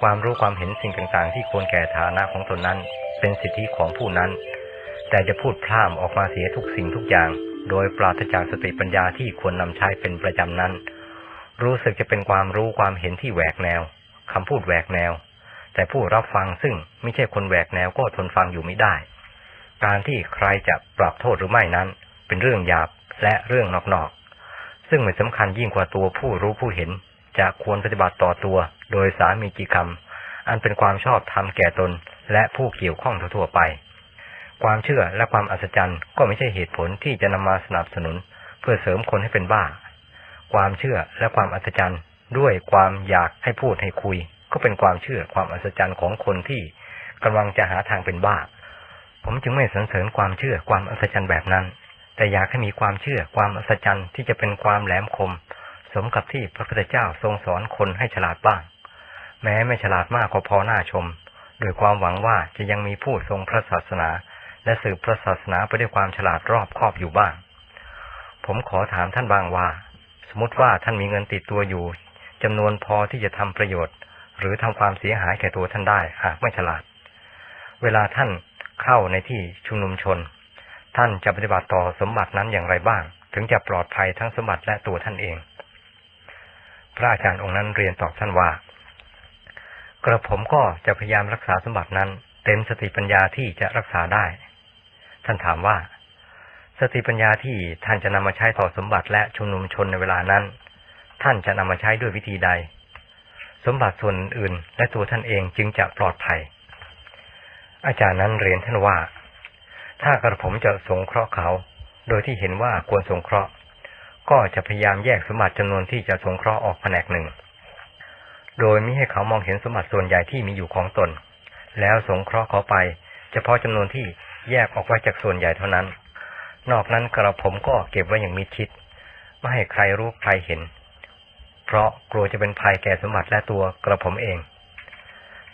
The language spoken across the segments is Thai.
ความรู้ความเห็นสิ่งต่างๆ ที่ควรแก่ฐานะของตนนั้น เป็นสิทธิของผู้นั้น แต่จะพูดพร่ำออกมาเสียทุกสิ่งทุกอย่าง โดยปราศจากสติปัญญาที่ควรนำใช้เป็นประจำนั้น รู้สึกจะเป็นความรู้ความเห็นที่แหวกแนวคำพูดแหวกแนว แต่ผู้รับฟังซึ่งไม่ใช่คนแหวกแนวก็ทนฟังอยู่ไม่ได้ การที่ใครจะปรับโทษหรือไม่นั้น เป็นเรื่องหยาบและเรื่องนอกๆซึ่งไม่สำคัญยิ่งกว่าตัวผู้รู้ผู้เห็นจะควรปฏิบัติต่อตัว โดยสามีจิกรรม อันเป็นความชอบธรรมแก่ตน และผู้เกี่ยวข้องทั่วไป ความเชื่อและความอัศจรรย์ก็ไม่ใช่เหตุผลที่จะนำมาสนับสนุน เพื่อเสริมคนให้เป็นบ้า ความเชื่อและความอัศจรรย์ ด้วยความอยากให้พูดให้คุย ก็เป็นความเชื่อความอัศจรรย์ของคนที่กำลังจะหาทางเป็นบ้า ผมจึงไม่สรรเสริญความเชื่อความอัศจรรย์แบบนั้น แต่อยากให้มีความเชื่อความอัศจรรย์ที่จะเป็นความแหลมคม สมกับที่พระพุทธเจ้าทรงสอนคนให้ฉลาดบ้าง แม้ไม่ฉลาดมากก็พอหน้าชม โดยความหวังว่าจะยังมีผู้ทรงพระศาสนา และสืบพระศาสนาไปด้วยความฉลาดรอบครอบอยู่บ้าง ผมขอถามท่านบางว่า สมมติว่าท่านมีเงินติดตัวอยู่จำนวนพอที่จะทำประโยชน์ หรือทำความเสียหายแก่ตัวท่านได้หากไม่ฉลาด เวลาท่านเข้าในที่ชุมนุมชน ท่านจะปฏิบัติต่อสมบัตินั้นอย่างไรบ้าง ถึงจะปลอดภัยทั้งสมบัติและตัวท่านเอง พระอาจารย์องค์นั้นเรียนตอบท่านว่า กระผมก็จะพยายามรักษาสมบัตินั้น เต็มสติปัญญาที่จะรักษาได้ ท่านถามว่า สติปัญญาที่ท่านจะนำมาใช้ต่อสมบัติและชุมนุมชนในเวลานั้น ท่านจะนำมาใช้ด้วยวิธีใด สมบัติส่วนอื่น และตัวท่านเองจึงจะปลอดภัย อาจารย์นั้นเรียนท่านว่า ถ้ากระผมจะสงเคราะห์เขา โดยที่เห็นว่าควรสงเคราะห์ ก็จะพยายามแยกสมบัติจำนวนที่จะสงเคราะห์ออกแผนกหนึ่ง โดยมิให้เขามองเห็นสมบัติส่วนใหญ่ที่มีอยู่ของตน แล้วสงเคราะห์เขาไป เฉพาะจำนวนที่แยกออกไว้จากส่วนใหญ่เท่านั้น นอกนั้นกระผมก็เก็บไว้อย่างมิดชิด ไม่ให้ใครรู้ใครเห็น เพราะกลัวจะเป็นภัยแก่สมบัติและตัวกระผมเอง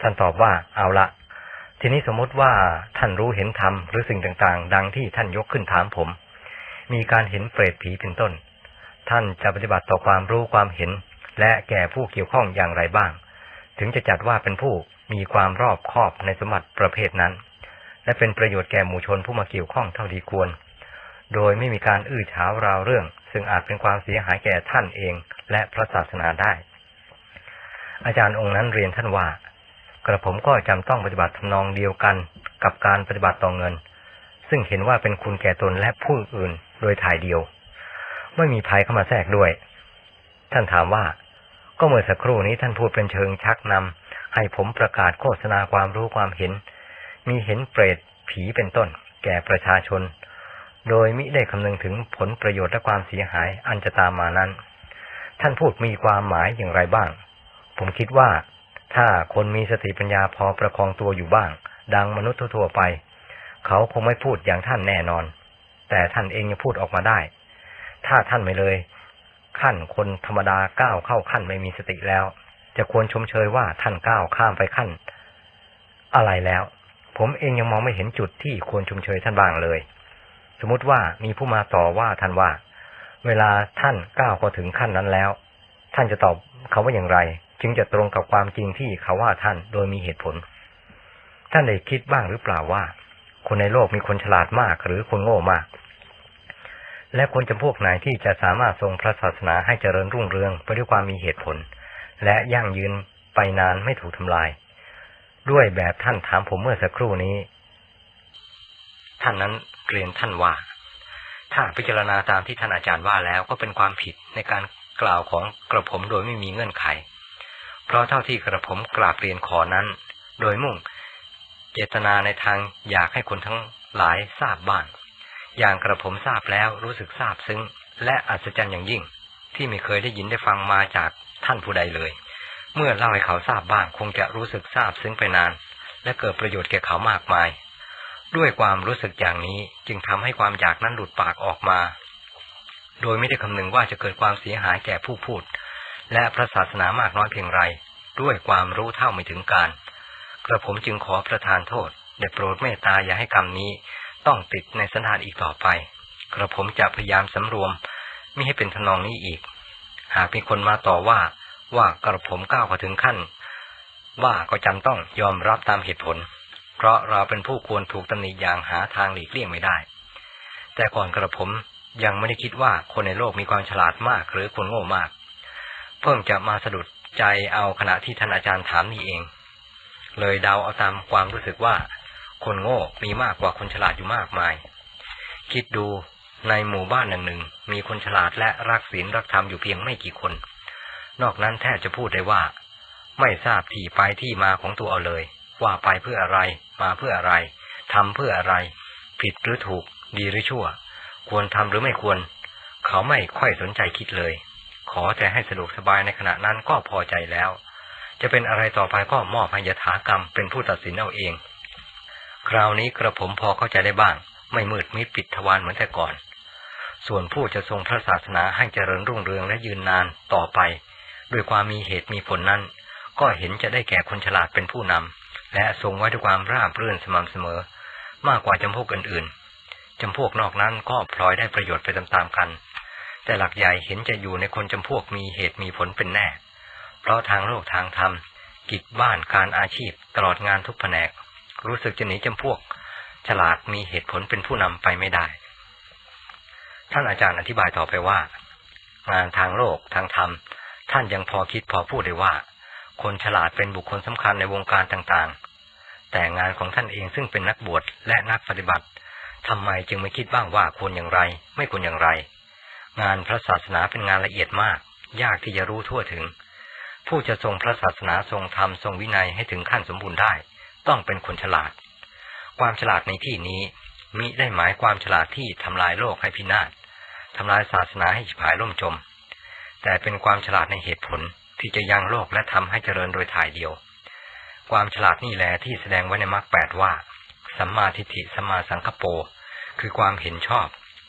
ท่านตอบว่าเอาละทีนี้สมมติว่าท่านรู้เห็นธรรมหรือสิ่งต่างๆ ดังที่ท่านยกขึ้นถามผม มีการเห็นเปรตผีเป็นต้น ท่านจะปฏิบัติต่อความรู้ความเห็น และแก่ผู้เกี่ยวข้องอย่างไรบ้าง ถึงจะจัดว่าเป็นผู้มีความรอบคอบในสมบัติประเภทนั้น และเป็นประโยชน์แก่หมู่ชนผู้มาเกี่ยวข้องเท่าที่ควร โดยไม่มีการอื้อฉาวราวเรื่อง ซึ่งอาจเป็นความเสียหายแก่ท่านเองและพระศาสนาได้ อาจารย์องค์นั้นเรียนท่านว่า กระผมก็จำต้องปฏิบัติทำนองเดียวกันกับการปฏิบัติต่อเงิน ซึ่งเห็นว่าเป็นคุณแก่ตนและผู้อื่นโดยถ่ายเดียว ไม่มีภัยเข้ามาแทรกด้วย ท่านถามว่า ก็เมื่อสักครู่นี้ท่านพูดเป็นเชิงชักนำให้ผมประกาศโฆษณาความรู้ความเห็น มีเห็นเปรตผีเป็นต้น แก่ประชาชน โดยมิได้คำนึงถึงผลประโยชน์และความเสียหายอันจะตามมานั้น ท่านพูดมีความหมายอย่างไรบ้าง ผมคิดว่า ถ้าคนมีสติปัญญาพอประคองตัวอยู่บ้าง ดังมนุษย์ทั่วไป เขาคงไม่พูดอย่างท่านแน่นอน แต่ท่านเองยังพูดออกมาได้ ถ้าท่านไม่เลย ขั้นคนธรรมดาก้าวเข้าขั้นไม่มีสติแล้ว จะควรชมเชยว่าท่านก้าวข้ามไปขั้น อะไรแล้ว ผมเองยังมองไม่เห็นจุดที่ควรชมเชยท่านบ้างเลย สมมติว่ามีผู้มาต่อว่าท่านว่า เวลาท่านก้าวพอถึงขั้นนั้นแล้ว ท่านจะตอบเขาว่าอย่างไร จึงจะตรงกับความจริงที่เขาว่าท่านโดยมีเหตุผล ท่านได้คิดบ้างหรือเปล่าว่า คนในโลกมีคนฉลาดมากหรือคนโง่มาก และคนจำพวกไหนที่จะสามารถทรงพระศาสนาให้เจริญรุ่งเรืองไปด้วยความมีเหตุผล และยั่งยืนไปนานไม่ถูกทำลาย ด้วยแบบท่านถามผมเมื่อสักครู่นี้ ท่านนั้นเรียนท่านว่า ถ้าพิจารณาตามที่ท่านอาจารย์ว่าแล้วก็เป็นความผิดในการกล่าวของกระผมโดยไม่มีเงื่อนไข เพราะเท่าที่กระผมกราบเรียนขอนั้น โดยมุ่ง เจตนาในทางอยากให้คนทั้งหลายทราบบ้าง อย่างกระผมทราบแล้วรู้สึกทราบซึ้ง และอัศจรรย์อย่างยิ่ง ที่ไม่เคยได้ยินได้ฟังมาจากท่านผู้ใดเลย เมื่อเล่าให้เขาทราบบ้างคงจะรู้สึกทราบซึ้งไปนาน และเกิดประโยชน์แก่เขามากมาย ด้วยความรู้สึกอย่างนี้จึงทำให้ความอยากนั้นหลุดปากออกมา โดยไม่ได้คำนึงว่าจะเกิดความเสียหายแก่ผู้พูด และพระศาสนามากน้อยเพียงไร ด้วยความรู้เท่าไม่ถึงการ กระผมจึงขอประทานโทษได้โปรดเมตตาอย่าให้กรรมนี้ ต้องติดในสันดานอีกต่อไป กระผมจะพยายามสำรวมไม่ให้เป็นทนองนี้อีก หากมีคนมาต่อว่าว่ากระผมก้าวมาถึงขั้น ว่าก็จำต้องยอมรับตามเหตุผล เพราะเราเป็นผู้ควรถูกตำหนิอย่างหาทางหลีกเลี่ยงไม่ได้ แต่ก่อนกระผมยังไม่ได้คิดว่าคนในโลกมีความฉลาดมากหรือคนโง่มาก เพิ่งจะมาสะดุดใจเอาขณะที่ท่านอาจารย์ถามนี่เอง เลยเดาเอาตามความรู้สึกว่า คนโง่มีมากกว่าคนฉลาดอยู่มากมาย คิดดูในหมู่บ้านหนึ่งหนึ่งมีคนฉลาดและรักศีลรักธรรมอยู่เพียงไม่กี่คน นอกนั้นแทบจะพูดได้ว่า ไม่ทราบที่ไปที่มาของตัวเอาเลย ว่าไปเพื่ออะไร มาเพื่ออะไรทำเพื่ออะไร ผิดหรือถูก ดีหรือชั่ว ควรทำหรือไม่ควร เขาไม่ค่อยสนใจคิดเลย ขอแต่ให้สะดวกสบายในขณะนั้นก็พอใจแล้ว จะเป็นอะไรต่อไปก็มอบให้ยถากรรมเป็นผู้ตัดสินเอาเอง คราวนี้กระผมพอเข้าใจได้บ้าง ไม่มืดมิดปิดทวารเหมือนแต่ก่อน ส่วนผู้จะทรงพระศาสนาให้เจริญรุ่งเรืองและยืนนานต่อไป ด้วยความมีเหตุมีผลนั้น ก็เห็นจะได้แก่คนฉลาดเป็นผู้นำและทรงไว้ด้วยความราบรื่นสม่ำเสมอ มากกว่าจำพวกอื่นๆจำพวกนอกนั้นก็พลอยได้ประโยชน์ไปตามๆกัน แต่หลักใหญ่เห็นจะอยู่ในคนจำพวกมีเหตุมีผลเป็นแน่ เพราะทางโลกทางธรรมกิจบ้านการอาชีพตลอดงานทุกแผนก รู้สึกจะหนีจำพวก ฉลาดมีเหตุผลเป็นผู้นำไปไม่ได้ ท่านอาจารย์อธิบายต่อไปว่า งานทางโลกทางธรรม ท่านยังพอคิดพอพูดได้ว่า คนฉลาดเป็นบุคคลสำคัญในวงการต่างๆ แต่งานของท่านเองซึ่งเป็นนักบวชและนักปฏิบัติทำไมจึงไม่คิดบ้างว่าควรอย่างไร ไม่ควรอย่างไร งานพระศาสนาเป็นงานละเอียดมาก ยากที่จะรู้ทั่วถึง ผู้จะทรงพระศาสนาทรงธรรมทรงวินัยให้ถึงขั้นสมบูรณ์ได้ ต้องเป็นคนฉลาด ความฉลาดในที่นี้มิได้หมายความฉลาดที่ทำลายโลกให้พินาศทำลายศาสนาให้ฉิบหายล่มจม แต่เป็นความฉลาดในเหตุผลที่จะยังโลกและทำให้เจริญโดยถ่ายเดียว ความฉลาดนี่แหละที่แสดงไว้ในมรรคแปดว่า สัมมาทิฏฐิสัมมาสังคโปคือความเห็นชอบ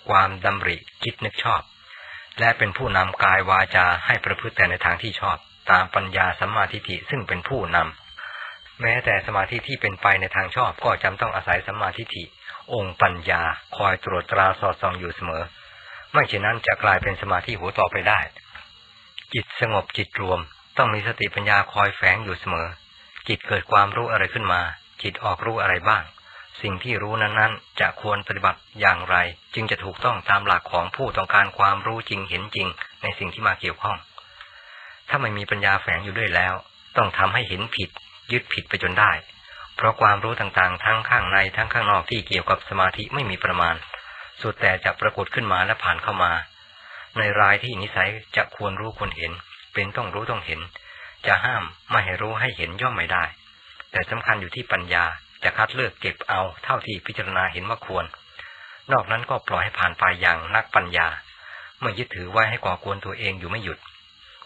ความดำริคิดนึกชอบ และเป็นผู้นำกายวาจาให้ประพฤติแต่ในทางที่ชอบ ตามปัญญาสัมมาทิฏฐิซึ่งเป็นผู้นำ แม้แต่สมาธิที่เป็นไปในทางชอบก็จำต้องอาศัยสัมมาทิฏฐิองค์ปัญญา คอยตรวจตราสอดส่องอยู่เสมอ ไม่เช่นนั้นจะกลายเป็นสมาธิหัวต่อไปได้ จิตสงบจิตรวม ต้องมีสติปัญญาคอยแฝงอยู่เสมอ จิตเกิดความรู้อะไรขึ้นมา จิตออกรู้อะไรบ้าง สิ่งที่รู้นั้นๆ จะควรปฏิบัติอย่างไร จึงจะถูกต้องตามหลักของผู้ต้องการความรู้จริงเห็นจริง ในสิ่งที่มาเกี่ยวข้อง ถ้าไม่มีปัญญาแฝงอยู่ด้วยแล้ว ต้องทำให้เห็นผิด ยึดผิดไปจนได้ เพราะความรู้ต่างๆ ทั้งข้างในทั้งข้างนอกที่เกี่ยวกับสมาธิไม่มีประมาณ สุดแต่จะปรากฏขึ้นมาและผ่านเข้ามา ในรายที่นิสัยจะควรรู้ควรเห็น เป็นต้องรู้ต้องเห็น จะห้ามไม่ให้รู้ให้เห็นย่อมไม่ได้ แต่สำคัญอยู่ที่ปัญญาจะคัดเลือกเก็บเอาเท่าที่พิจารณาเห็นว่าควร นอกนั้นก็ปล่อยให้ผ่านไปอย่างนักปัญญาเมื่อยึดถือไว้ให้ก่อกวนตัวเองอยู่ไม่หยุด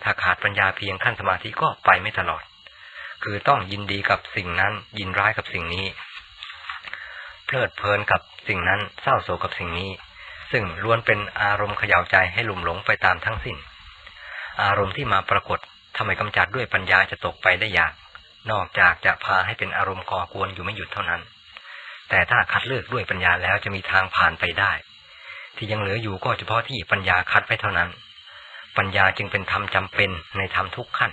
ถ้าขาดปัญญาเพียงขั้นสมาธิก็ไปไม่ตลอด คือต้องยินดีกับสิ่งนั้น ยินร้ายกับสิ่งนี้ เพลิดเพลินกับสิ่งนั้น เศร้าโศกกับสิ่งนี้ ซึ่งล้วนเป็นอารมณ์เขย่าใจให้ลุ่มหลงไปตามทั้งสิ้น อารมณ์ที่มาปรากฏทำไมกำจัดด้วยปัญญาจะตกไปได้ยาก นอกจากจะพาให้เป็นอารมณ์ก่อกวนอยู่ไม่หยุดเท่านั้น แต่ถ้าคัดเลือกด้วยปัญญาแล้วจะมีทางผ่านไปได้ ที่ยังเหลืออยู่ก็เฉพาะที่ปัญญาคัดไปเท่านั้น ปัญญาจึงเป็นธรรมจำเป็นในธรรมทุกขั้น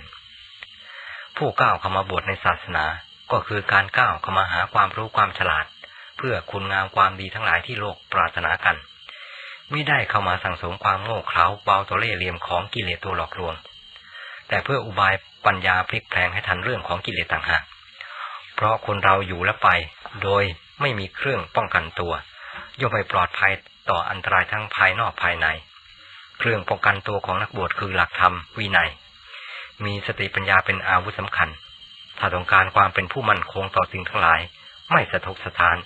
ผู้ก้าวเข้ามาบวชในศาสนา ก็คือการก้าวเข้ามาหาความรู้ความฉลาด เพื่อคุณงามความดีทั้งหลายที่โลกปรารถนากัน ไม่ได้เข้ามาสั่งสมความโง่เขลาเบาตัวเล่เหลี่ยมของกิเลสตัวหลอกลวง แต่เพื่ออุบายปัญญาพลิกแพลงให้ทันเรื่องของกิเลสต่างหากเพราะคนเราอยู่และไป โดยไม่มีเครื่องป้องกันตัวย่อมไม่ปลอดภัยต่ออันตรายทั้งภายนอกภายใน เครื่องป้องกันตัวของนักบวชคือหลักธรรมวินัย มีสติปัญญาเป็นอาวุธสำคัญ ถ้าต้องการความเป็นผู้มั่นคงต่อสิ่งทั้งหลาย ไม่สะทกสะทาน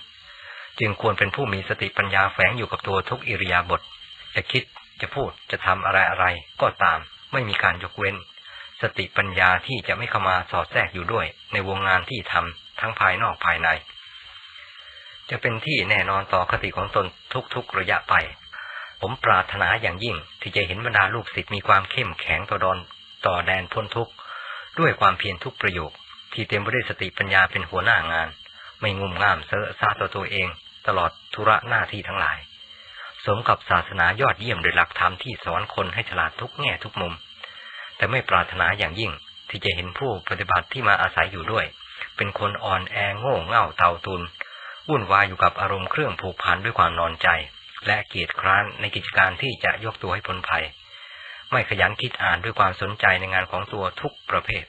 จึงควรเป็นผู้มีสติปัญญาแฝงอยู่กับตัวทุกอิริยาบถจะคิดจะพูดจะทำอะไรอะไรก็ตาม ไม่มีการยกเว้น สติปัญญาที่จะไม่เข้ามาสอดแทรกอยู่ด้วย ในวงงานที่ทำทั้งภายนอกภายใน จะเป็นที่แน่นอนต่อคติของตนทุกๆระยะไปผมปรารถนาอย่างยิ่งที่จะเห็นบรรดาลูกศิษย์มีความเข้มแข็งต่อดอน ต่อแดนพ้นทุกข์ด้วยความเพียรทุกประโยค ที่เต็มไปด้วยสติปัญญาเป็นหัวหน้างาน ไม่งุ่มง่ามเซอะซาต่อตัวเอง ตลอดธุระหน้าที่ทั้งหลาย สมกับศาสนายอดเยี่ยมโดยหลักธรรมที่สอนคนให้ฉลาดทุกแง่ทุกมุม แต่ไม่ปรารถนาอย่างยิ่งที่จะเห็นผู้ปฏิบัติที่มาอาศัยอยู่ด้วย เป็นคนอ่อนแอโง่เง่าเต่าตุนวุ่นวายอยู่กับอารมณ์เครื่องผูกพันด้วยความนอนใจ และเกียจคร้านในกิจการที่จะยกตัวให้พ้นภัย ไม่ขยันคิดอ่านด้วยความสนใจในงานของตัวทุกประเภท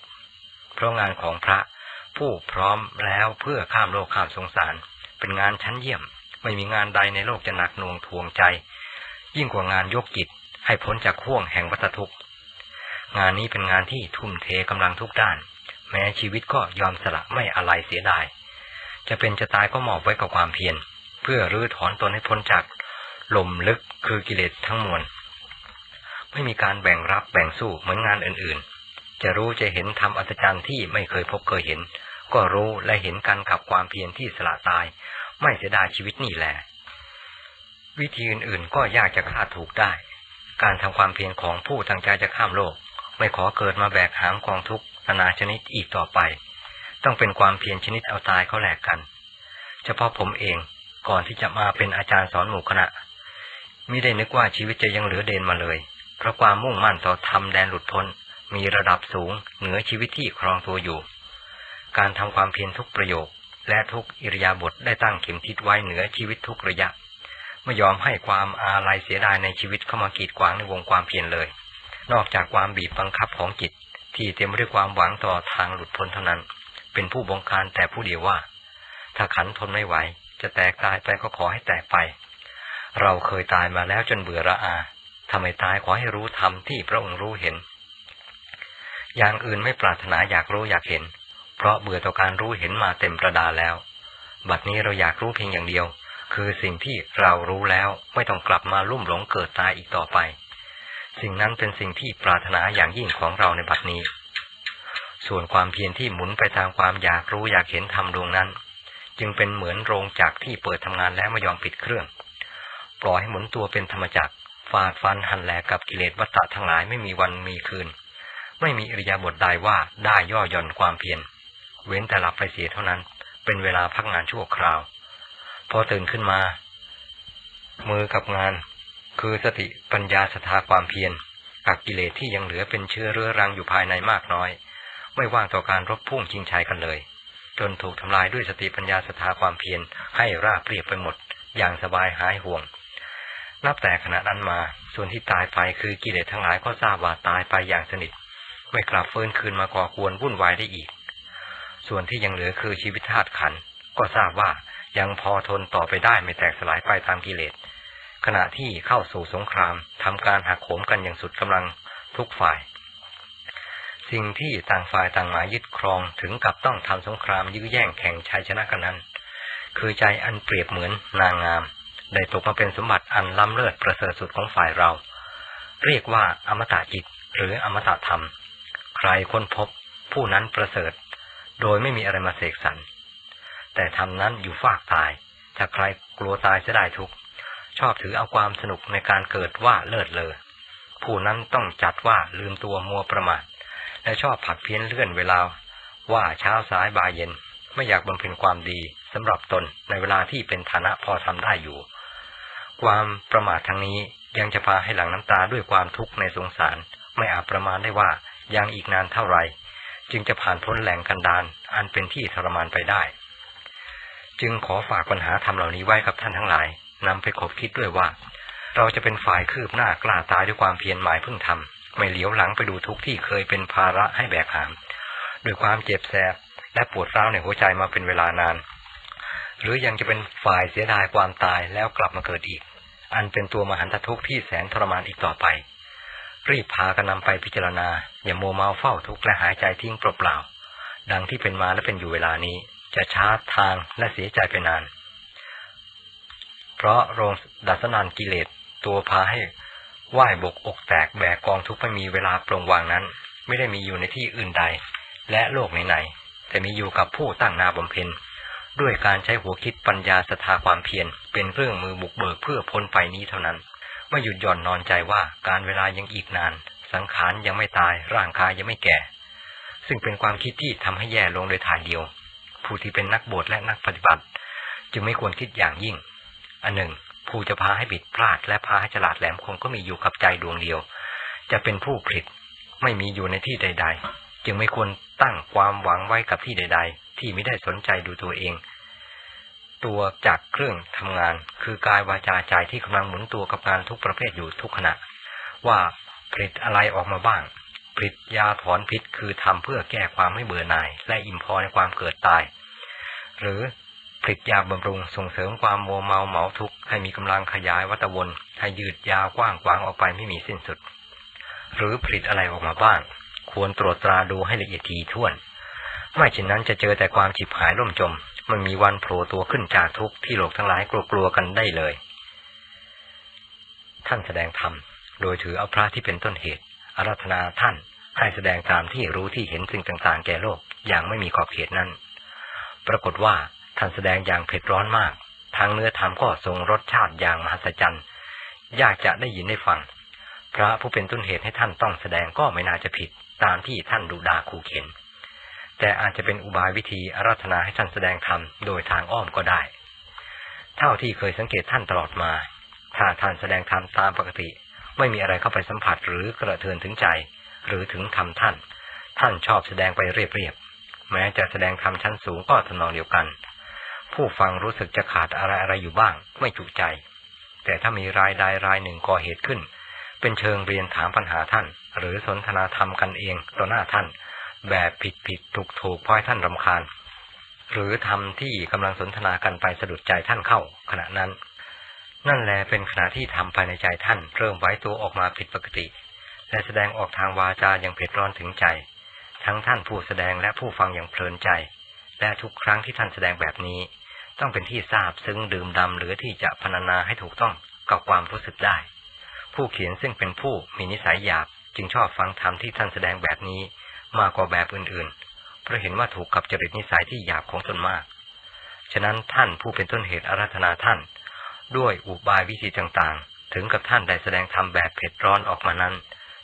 เพราะงานของพระผู้พร้อมแล้วเพื่อข้ามโลกข้ามสงสาร เป็นงานชั้นเยี่ยม ไม่มีงานใดในโลกจะหนักหน่วงทวงใจ ยิ่งกว่างานยกจิตให้พ้นจากห่วงแห่งวัฏทุกข์งานนี้เป็นงานที่ทุ่มเทกำลังทุกด้าน แม้ชีวิตก็ยอมสละไม่อะไรเสียดาย จะเป็นจะตายก็มอบไว้กับความเพียรเพื่อรื้อถอนตนให้พ้นจากลมลึกคือกิเลสทั้งมวล ไม่มีการแบ่งรับแบ่งสู้เหมือนงานอื่นๆ จะรู้จะเห็นทำอัศจรรย์ที่ไม่เคยพบเคยเห็น ก็รู้และเห็นกันกับความเพียรที่สละตาย ไม่เสียดายชีวิตนี่แหละ วิธีอื่นๆ ก็ยากจะคาดถูกได้ การทำความเพียรของผู้ตั้งใจจะข้ามโลก ไม่ขอเกิดมาแบกหามกองทุกข์นานาชนิดอีกต่อไป ต้องเป็นความเพียรชนิดเอาตายเขาแหลกกัน เฉพาะผมเองก่อนที่จะมาเป็นอาจารย์สอนหมู่คณะมิได้นึกว่าชีวิตจะยังเหลือเดนมาเลย ราะความมุ่งมั่นต่อทำแดนหลุดพ้น มีระดับสูงเหนือชีวิตที่ครองตัวอยู่ การทำความเพียรทุกประโยค และทุกอิริยาบถได้ตั้งเข็มทิศไว้เหนือชีวิตทุกระยะ ไม่ยอมให้ความอาลัยเสียดายในชีวิตเข้ามากีดขวางในวงความเพียรเลย นอกจากความบีบบังคับของจิต ที่เต็มไปด้วยความหวังต่อทางหลุดพ้นเท่านั้น เป็นผู้บงการแต่ผู้เดียวว่า ถ้าขันทนไม่ไหว จะแตกตายไปก็ขอให้แตกไป เราเคยตายมาแล้วจนเบื่อระอา ทำไมตายขอให้รู้ธรรมที่พระองค์รู้เห็น อย่างอื่นไม่ปรารถนาอยากรู้อยากเห็น เพราะเบื่อต่อการรู้เห็นมาเต็มประดาแล้ว บัดนี้เราอยากรู้เพียงอย่างเดียว คือสิ่งที่เรารู้แล้วไม่ต้องกลับมาลุ่มหลงเกิดตายอีกต่อไป สิ่งนั้นเป็นสิ่งที่ปรารถนาอย่างยิ่งของเราในบัดนี้ ส่วนความเพียรที่หมุนไปตามความอยากรู้อยากเห็นธรรมดวงนั้น จึงเป็นเหมือนโรงจักรที่เปิดทำงานแล้วไม่ยอมปิดเครื่อง ปล่อยให้หมุนตัวเป็นธรรมจักร ฟาดฟันหันแหลกกับกิเลสวัฏฏะทั้งหลายไม่มีวันมีคืน ไม่มีอริยบทใดว่าได้ย่อหย่อนความเพียรเว้นแต่หลับไปเสียเท่านั้น เป็นเวลาพักงานชั่วคราว พอตื่นขึ้นมา มือกับงาน คือสติปัญญาสถาความเพียรกับกิเลสที่ยังเหลือเป็นเชื้อเรื้อรังอยู่ภายในมากน้อย ไม่ว่างต่อการรบพุ่งชิงชัยกันเลย จนถูกทำลายด้วยสติปัญญาสถาความเพียรให้ราบเรียบไปหมด อย่างสบายหายห่วง นับแต่ขณะนั้นมา ส่วนที่ตายไปคือกิเลสทั้งหลายก็ทราบว่าตายไปอย่างสนิท ไม่กลับฟื้นคืนมาก่อควรวุ่นวายได้อีก ส่วนที่ยังเหลือคือชีวิตธาตุขัน ก็ทราบว่ายังพอทนต่อไปได้ไม่แตกสลายไปตามกิเลส ขณะที่เข้าสู่สงครามทำการหักโหมกันอย่างสุดกำลังทุกฝ่าย สิ่งที่ต่างฝ่ายต่างหมายยึดครองถึงกับต้องทำสงครามยื้อแย่งแข่งชัยชนะกันนั้น คือใจอันเปรียบเหมือนนางงาม ได้ตกมาเป็นสมบัติอันล้ำเลิศประเสริฐสุดของฝ่ายเรา เรียกว่าอมตะจิตหรืออมตะธรรม ใครค้นพบผู้นั้นประเสริฐ โดยไม่มีอะไรมาเสกสรรแต่ธรรมนั้นอยู่ฟากตายถ้าใครกลัวตายจะได้ทุกข์ชอบถือเอาความสนุกในการเกิดว่าเลิศเลอผู้นั้นต้องจัดว่าลืมตัวมัวประมาทและชอบผัดเพี้ยนเลื่อนเวลา ว่าเช้าสายบ่ายเย็นไม่อยากบำเพ็ญความดีสำหรับตนในเวลาที่เป็นฐานะพอทำได้อยู่ ความประมาททางนี้ยังจะพาให้หลังน้ำตาด้วยความทุกข์ในสงสาร ไม่อาจประมาณได้ว่ายังอีกนานเท่าไหร่จึงจะผ่านพ้นแหล่งกันดานอันเป็นที่ทรมานไปได้ จึงขอฝากปัญหาธรรมเหล่านี้ไว้กับท่านทั้งหลายนำไปคบคิดด้วยว่า เราจะเป็นฝ่ายคืบหน้ากล้าตายด้วยความเพียรหมายพึ่งทำไม่เหลียวหลังไปดูทุกที่เคยเป็นภาระให้แบกหามด้วยความเจ็บแสบและปวดร้าวในหัวใจมาเป็นเวลานาน หรือยังจะเป็นฝ่ายเสียดายความตายแล้วกลับมาเกิดอีก อันเป็นตัวมหันตทุกข์ที่แสนทรมานอีกต่อไป รีบพากันนำไปพิจารณา อย่าโมเมาเฝ้าทุกข์และหายใจทิ้งเปล่าๆดังที่เป็นมาและเป็นอยู่เวลานี้ จะช้าทางและเสียใจไปนาน เพราะโรงดัสนานกิเลสตัวพาให้ไหว้บกอกแตกแบกกองทุกข์ไม่มีเวลาปรงวางนั้น ไม่ได้มีอยู่ในที่อื่นใด และโลกไหนๆแต่มีอยู่กับผู้ตั้งนาบำเพ็ญ ด้วยการใช้หัวคิดปัญญาสถาความเพียรเป็นเครื่องมือบุกเบิกเพื่อพ้นไปนี้เท่านั้น ไม่หยุดหย่อนนอนใจว่าการเวลายังอีกนาน สังขารยังไม่ตายร่างกายยังไม่แก่ ซึ่งเป็นความคิดที่ทำให้แย่ลงโดยถ่ายเดียว ผู้ที่เป็นนักบวชและนักปฏิบัติ จึงไม่ควรคิดอย่างยิ่ง อันหนึ่ง ผู้จะพาให้บิดพลาด และพาให้ฉลาดแหลมคมก็มีอยู่กับใจดวงเดียว จะเป็นผู้ผลิตไม่มีอยู่ในที่ใด ๆ จึงไม่ควรตั้งความหวังไว้กับที่ใด ๆ ที่ไม่ได้สนใจดูตัวเอง ตัวจากเครื่องทำงาน คือกายวาจาใจที่กำลังหมุนตัวกับงานทุกประเภทอยู่ทุกขณะ ว่าผลิตอะไรออกมาบ้างผลิตยาถอนพิษคือทำเพื่อแก้ความไม่เบื่อหน่าย และอิ่มพอในความเกิดตาย หรือผลิตยาบำรุงส่งเสริมความมัวเมาเหมาทุกข์ให้มีกำลังขยายวัตวนให้ยืดยาวกว้างกวางออกไปไม่มีสิ้นสุด หรือผลิตอะไรออกมาบ้าง ควรตรวจตราดูให้ละเอียดทีท่วน ไม่เช่นนั้นจะเจอแต่ความฉิบหายล่มจม มันมีวันโผล่ตัวขึ้นจากทุกข์ที่โลกทั้งหลายกลัวๆกันได้เลย ท่านแสดงธรรม โดยถือเอาพระที่เป็นต้นเหตุ อารัธนาท่านให้แสดงตามที่รู้ที่เห็นสิ่งต่างๆ แก่โลกอย่างไม่มีขอบเขตนั้น ปรากฏว่าท่านแสดงอย่างเผ็ดร้อนมาก ทางเนื้อธรรมก็ทรงรสชาติอย่างมหัศจรรย์ ยากจะได้ยินได้ฟัง พระผู้เป็นต้นเหตุให้ท่านต้องแสดงก็ไม่น่าจะผิดตามที่ท่านดูดาคูเข็น แต่อาจจะเป็นอุบายวิธีอารัธนาให้ท่านแสดงธรรมโดยทางอ้อมก็ได้ เท่าที่เคยสังเกตท่านตลอดมา ถ้าท่านแสดงธรรมตามปกติ ไม่มีอะไรเข้าไปสัมผัสหรือกระเทือนถึงใจ หรือถึงธรรมท่าน ท่านชอบแสดงไปเรียบๆ แม้จะแสดงธรรมชั้นสูงก็ทำนองเดียวกัน ผู้ฟังรู้สึกจะขาดอะไรอะไรอยู่บ้าง ไม่จุใจ แต่ถ้ามีรายใดรายหนึ่งก่อเหตุขึ้น เป็นเชิงเรียนถามปัญหาท่าน หรือสนทนาธรรมกันเองต่อหน้าท่าน แบบผิดผิดถูกถูกพอยท่านรำคาญ หรือทำที่กำลังสนทนากันไปสะดุดใจท่านเข้า ขณะนั้น นั่นแลเป็นขณะที่ทำภายในใจท่าน เริ่มไว้ตัวออกมาผิดปกติ และแสดงออกทางวาจาอย่างเผ็ดร้อนถึงใจ ทั้งท่านผู้แสดงและผู้ฟังอย่างเพลินใจ และทุกครั้งที่ท่านแสดงแบบนี้ ต้องเป็นที่ทราบซึ้งดื่มดำหรือที่จะพรรณนาให้ถูกต้องกับความรู้สึกได้ ผู้เขียนซึ่งเป็นผู้มีนิสัยหยาบจึงชอบฟังธรรมที่ท่านแสดงแบบนี้ มากกว่าแบบอื่นๆ เพราะเห็นว่าถูกกับจริตนิสัยที่หยาบของตนมาก ฉะนั้นท่านผู้เป็นต้นเหตุอารัธนาท่าน ด้วยอุบายวิธีต่างๆ ถึงกับท่านได้แสดงธรรมแบบเผ็ดร้อนออกมานั้น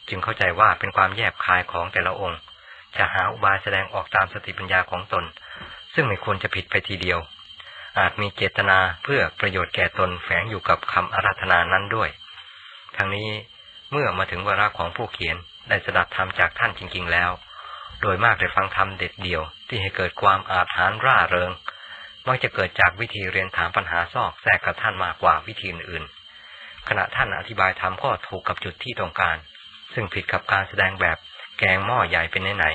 จึงเข้าใจว่าเป็นความแยบคายของแต่ละองค์ จะหาอุบายแสดงออกตามสติปัญญาของตน ซึ่งไม่ควรจะผิดไปทีเดียว อาจมีเจตนาเพื่อประโยชน์แก่ตนแฝงอยู่กับคำอาราธนานั้นด้วย ทั้งนี้เมื่อมาถึงวาระของผู้เขียนได้สดับธรรมจากท่านจริง ๆ แล้ว โดยมากได้ฟังธรรมเด็ดเดี่ยว ที่ให้เกิดความอาถรรพ์ร่าเริงมักจะเกิดจากวิธีเรียนถามปัญหาซอกแทรกกับท่านมากกว่าวิธีอื่น ขณะท่านอธิบายธรรมก็ถูกกับจุดที่ต้องการ ซึ่งผิดกับการแสดงแบบแกงหม้อใหญ่เป็นไหน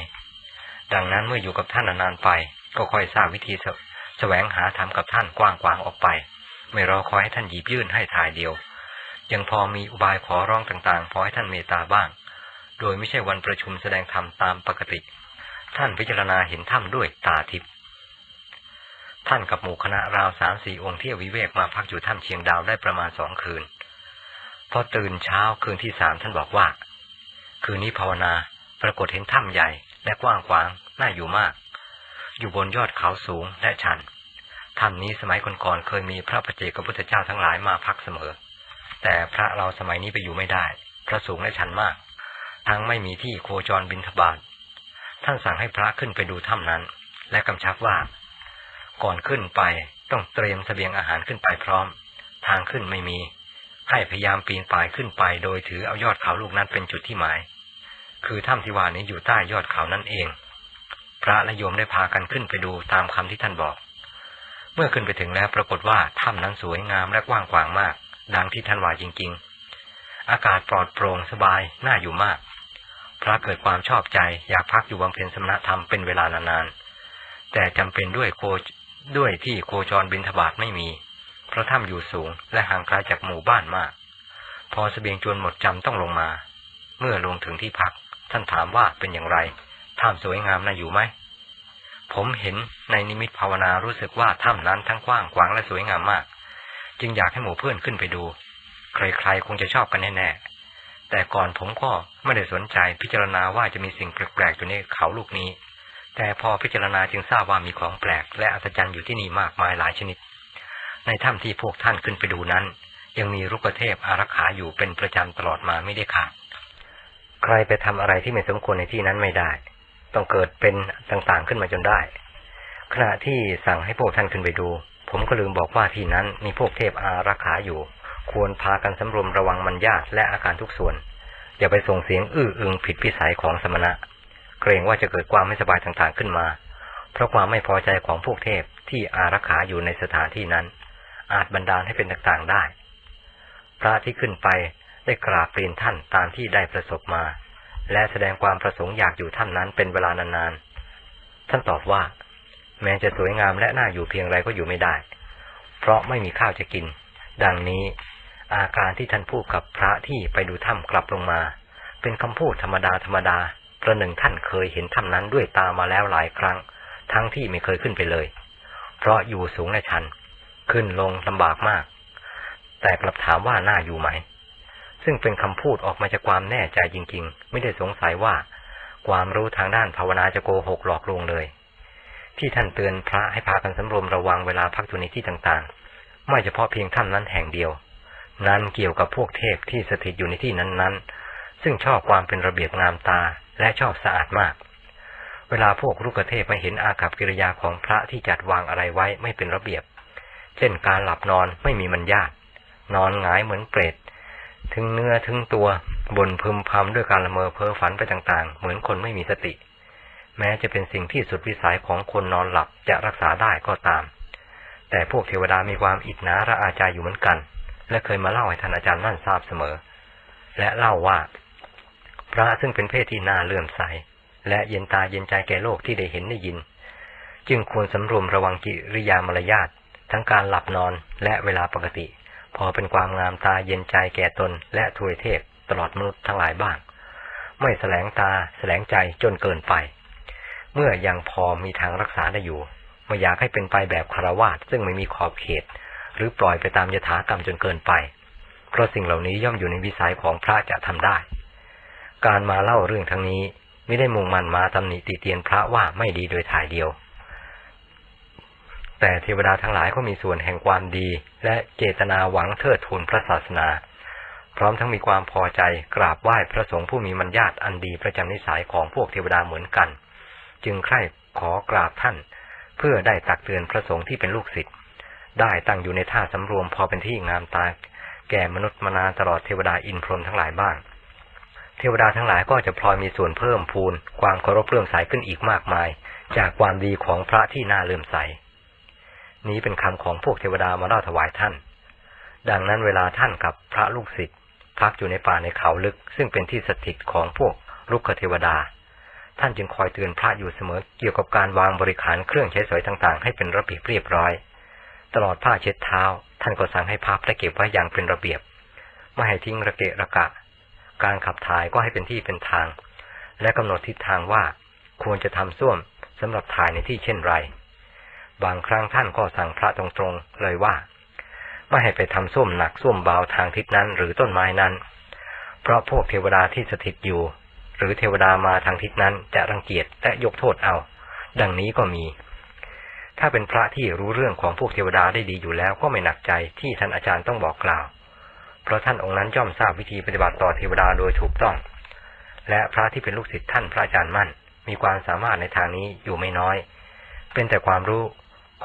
ๆดังนั้นเมื่ออยู่กับท่านนานๆไป ก็ค่อยทราบวิธีแสวงหาธรรมกับท่านกว้างกวางออกไป ไม่รอคอยให้ท่านหยิบยื่นให้ทายเดียว ยังพอมีอุบายขอร้องต่างๆพอให้ท่านเมตตาบ้าง โดยไม่ใช่วันประชุมแสดงธรรมตามปกติ ท่านพิจารณาเห็นธรรมด้วยตาทิพย์ท่านกับหมู่คณะราวสามสี่องค์เที่ยววิเวกมาพักอยู่ถ้ำเชียงดาวได้ประมาณสองคืน พอตื่นเช้าคืนที่สามท่านบอกว่า คืนนี้ภาวนาปรากฏเห็นถ้ำใหญ่และกว้างขวางน่าอยู่มาก อยู่บนยอดเขาสูงและชันถ้ำนี้สมัยก่อนๆเคยมีพระปเจกพุทธเจ้าทั้งหลายมาพักเสมอ แต่พระเราสมัยนี้ไปอยู่ไม่ได้ พระสูงและชันมาก ทั้งไม่มีที่โคจรบินทบาท ท่านสั่งให้พระขึ้นไปดูถ้ำนั้น และกำชับว่า ก่อนขึ้นไปต้องเตรียมเสบียงอาหารขึ้นไปพร้อม ทางขึ้นไม่มี ให้พยายามปีนป่ายขึ้นไป โดยถือเอายอดเขาลูกนั้นเป็นจุดที่หมาย คือถ้ำที่ว่านี้อยู่ใต้ยอดเขานั่นเอง พระและโยมได้พากันขึ้นไปดูตามคำที่ท่านบอก เมื่อขึ้นไปถึงแล้วปรากฏว่าถ้ำนั้นสวยงามและกว้างขวางมาก ดังที่ท่านว่าจริง ๆ อากาศปลอดโปร่งสบายน่าอยู่มาก พระเกิดความชอบใจ อยากพักอยู่บำเพ็ญสมณธรรมเป็นเวลานานๆ แต่จำเป็นด้วยโคด้วยที่โคจรบินทบาทไม่มี เพราะถ้ำอยู่สูงและห่างไกลาจากหมู่บ้านมาก พอสเสบียงจวนหมดจำต้องลงมา เมื่อลงถึงที่พัก ท่านถามว่าเป็นอย่างไรถ้ำสวยงามน่าอยู่ไหม ผมเห็นในนิมิตภาวนารู้สึกว่าถ้ำนั้นทั้งกว้างขวางและสวยงามมาก จึงอยากให้หมู่เพื่อนขึ้นไปดู ใครๆคงจะชอบกันแน่ๆ แต่ก่อนผมก็ไม่ได้สนใจพิจารณาว่าจะมีสิ่งแปลกๆอยู่ในเขาลูกนี้ แต่พอพิจารณาจึงทราบว่ามีของแปลก และอัศจรรย์อยู่ที่นี่มากมายหลายชนิด ในถ้ำที่พวกท่านขึ้นไปดูนั้น ยังมีรุกเทพอารักขาอยู่เป็นประจำตลอดมาไม่ได้ขาด ใครไปทำอะไรที่ไม่สมควรในที่นั้นไม่ได้ ต้องเกิดเป็นต่างๆขึ้นมาจนได้ ขณะที่สั่งให้พวกท่านขึ้นไปดู ผมก็ลืมบอกว่าที่นั้นมีพวกเทพอารักขาอยู่ ควรพากันสำรวมระวังมันยากและอาการทุกส่วน อย่าไปส่งเสียงอื้ออึงผิดพิสัยของสมณะ เกรงว่าจะเกิดความไม่สบายต่างๆขึ้นมา เพราะความไม่พอใจของพวกเทพที่อารักขาอยู่ในสถานที่นั้น อาจบันดาลให้เป็นต่างๆได้ พระที่ขึ้นไปได้กราบเรียนท่านตามที่ได้ประสบมา และแสดงความประสงค์อยากอยู่ท่านนั้นเป็นเวลานานๆ ท่านตอบว่า แม้จะสวยงามและน่าอยู่เพียงไรก็อยู่ไม่ได้ เพราะไม่มีข้าวจะกิน ดังนี้ อาการที่ท่านพูดกับพระที่ไปดูถ้ำกลับลงมา เป็นคำพูดธรรมดาธรรมดาประหนึ่งท่านเคยเห็นถ้ำนั้นด้วยตามาแล้วหลายครั้ง ทั้งที่ไม่เคยขึ้นไปเลย เพราะอยู่สูงและชัน ขึ้นลงลำบากมาก แต่กลับถามว่าน่าอยู่ไหม ซึ่งเป็นคำพูดออกมาจากความแน่ใจจริง ๆ ไม่ได้สงสัยว่า ความรู้ทางด้านภาวนาจะโกหกหลอกลวงเลย ที่ท่านเตือนพระให้พากันสำรวมระวังเวลาพักอยู่ในที่ต่างๆ ไม่เฉพาะเพียงท่านนั้นแห่งเดียว นั้นเกี่ยวกับพวกเทพที่สถิตอยู่ในที่นั้นๆ ซึ่งชอบความเป็นระเบียบงามตาและชอบสะอาดมาก เวลาพวกลูกเทพมาเห็นอากับกิริยาของพระที่จัดวางอะไรไว้ไม่เป็นระเบียบ เช่นการหลับนอนไม่มีมันญาตนอนหงายเหมือนเปรตถึงเนื้อถึงตัวบนพึมพำด้วยการละเมอเพ้อฝันไปต่างๆ เหมือนคนไม่มีสติ แม้จะเป็นสิ่งที่สุดวิสัยของคนนอนหลับจะรักษาได้ก็ตาม แต่พวกเทวดามีความอิจนาระอาใจอยู่เหมือนกัน และเคยมาเล่าให้ท่านอาจารย์มั่นทราบเสมอ และเล่าว่าพระซึ่งเป็นเพศที่น่าเลื่อมใส และเย็นตาเย็นใจแก่โลกที่ได้เห็นได้ยิน จึงควรสำรวมระวังกิริยามารยาททั้งการหลับนอนและเวลาปกติ พอเป็นความงามตาเย็นใจแก่ตน และทวยเทพตลอดมนุษย์ทั้งหลายบ้าง ไม่แสลงตาแสลงใจจนเกินไป เมื่อยังพอมีทางรักษาได้อยู่ไม่อยากให้เป็นไปแบบคารวาสซึ่งไม่มีขอบเขต หรือปล่อยไปตามยถากรรมจนเกินไป เพราะสิ่งเหล่านี้ย่อมอยู่ในวิสัยของพระจะทำได้ การมาเล่าเรื่องทั้งนี้ไม่ได้มุ่งมันมาตำหนิติเตียนพระว่าไม่ดีโดยถ่ายเดียว แต่เทวดาทั้งหลายก็มีส่วนแห่งความดี และเจตนาหวังเทิดทูนพระศาสนา พร้อมทั้งมีความพอใจกราบไหว้พระสงฆ์ผู้มีมัญญาตอันดีประจำนิสัยของพวกเทวดาเหมือนกัน จึงใคร่ขอกราบท่าน เพื่อได้ตักเตือนพระสงฆ์ที่เป็นลูกศิษย์ ได้ตั้งอยู่ในท่าสำรวมพอเป็นที่งามตา แก่มนุษย์มนาตลอดเทวดาอินพรหมทั้งหลายบ้าง เทวดาทั้งหลายก็จะพลอยมีส่วนเพิ่มพูน ความเคารพเลื่อมใสขึ้นอีกมากมาย จากความดีของพระที่น่าเลื่อมใส นี้เป็นคำของพวกเทวดามาเล่าถวายท่าน ดังนั้นเวลาท่านกับพระลูกศิษย์พักอยู่ในป่าในเขาลึก ซึ่งเป็นที่สถิตของพวกลุกเทวดา ท่านจึงคอยเตือนพระอยู่เสมอเกี่ยวกับการวางบริขารเครื่องใช้สอยต่างๆ ให้เป็นระเบียบเรียบร้อย ตลอดผ้าเช็ดเท้า ท่านก็สั่งให้พับและเก็บไว้อย่างเป็นระเบียบ ไม่ให้ทิ้งระเกะระกะ การขับถ่ายก็ให้เป็นที่เป็นทาง และกำหนดทิศทางว่าควรจะทำส้วมสำหรับถ่ายในที่เช่นไร บางครั้งท่านก็สั่งพระตรงๆเลยว่า ไม่ให้ไปทำส้วมหนักส้วมเบาทางทิศนั้นหรือต้นไม้นั้น เพราะพวกเทวดาที่สถิตอยู่ หรือเทวดามาทางทิศนั้นจะรังเกียจและยกโทษเอา ดังนี้ก็มี ถ้าเป็นพระที่รู้เรื่องของพวกเทวดาได้ดีอยู่แล้วก็ไม่หนักใจที่ท่านอาจารย์ต้องบอกกล่าว เพราะท่านองค์นั้นย่อมทราบวิธีปฏิบัติต่อเทวดาโดยถูกต้อง และพระที่เป็นลูกศิษย์ท่านพระอาจารย์มั่น มีความสามารถในทางนี้อยู่ไม่น้อย เป็นแต่ความรู้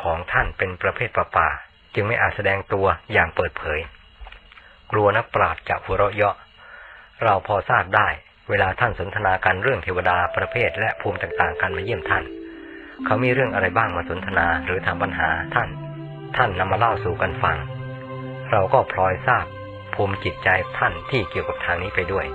ของท่านเป็นประเภทป่าป่า จึงไม่อาจแสดงตัวอย่างเปิดเผย กลัวนักปราชญ์จะหัวเราะเยาะ เราพอทราบได้ เวลาท่านสนทนากันเรื่องเทวดาประเภทและภูมิต่างๆกันมาเยี่ยมท่าน เขามีเรื่องอะไรบ้างมาสนทนาหรือถามปัญหาท่าน ท่านนำมาเล่าสู่กันฟัง เราก็พลอยทราบภูมิจิตใจท่านที่เกี่ยวกับทางนี้ไปด้วย